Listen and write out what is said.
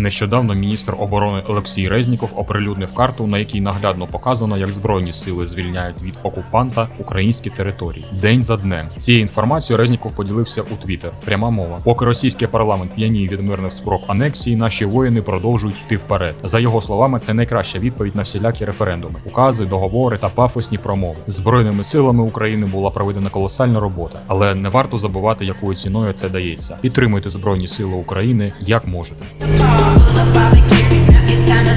Нещодавно міністр оборони Олексій Резніков оприлюднив карту, на якій наглядно показано, як збройні сили звільняють від окупанта українські території день за днем. Цією інформацією Резніков поділився у Твіттер. Пряма мова. Поки російський парламент п'яніє від мирних спроб анексії, наші воїни продовжують йти вперед. За його словами, це найкраща відповідь на всілякі референдуми, укази, договори та пафосні промови. Збройними силами України була проведена колосальна робота, але не варто забувати, якою ціною це дається. Підтримуйте збройні сили України як можете. about to give me. Now it's time